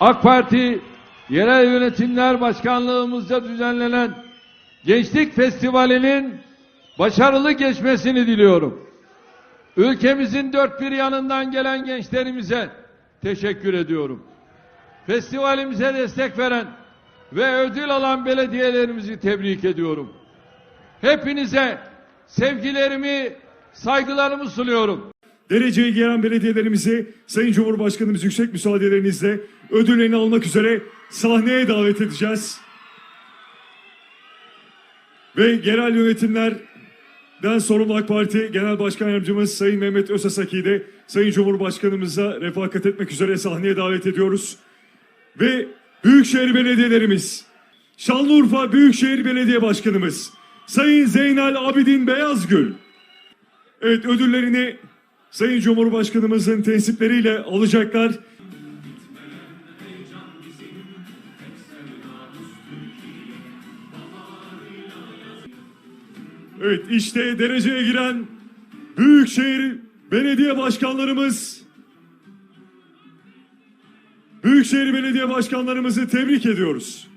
AK Parti Yerel Yönetimler Başkanlığımızda düzenlenen Gençlik Festivali'nin başarılı geçmesini diliyorum. Ülkemizin dört bir yanından gelen gençlerimize teşekkür ediyorum. Festivalimize destek veren ve ödül alan belediyelerimizi tebrik ediyorum. Hepinize sevgilerimi, saygılarımı sunuyorum. Dereceye giren belediyelerimizi Sayın Cumhurbaşkanımız yüksek müsaadelerinizle ödüllerini almak üzere sahneye davet edeceğiz. Ve yerel yönetimlerden sorumlu AK Parti Genel Başkan Yardımcımız Sayın Mehmet Özasaki'yi de Sayın Cumhurbaşkanımızla refakat etmek üzere sahneye davet ediyoruz. Ve Büyükşehir Belediyelerimiz, Şanlıurfa Büyükşehir Belediye Başkanımız Sayın Zeynel Abidin Beyazgül, Evet ödüllerini Sayın Cumhurbaşkanımızın tensipleriyle alacaklar. Evet işte dereceye giren Büyükşehir Belediye Başkanlarımız Büyükşehir Belediye Başkanlarımızı tebrik ediyoruz.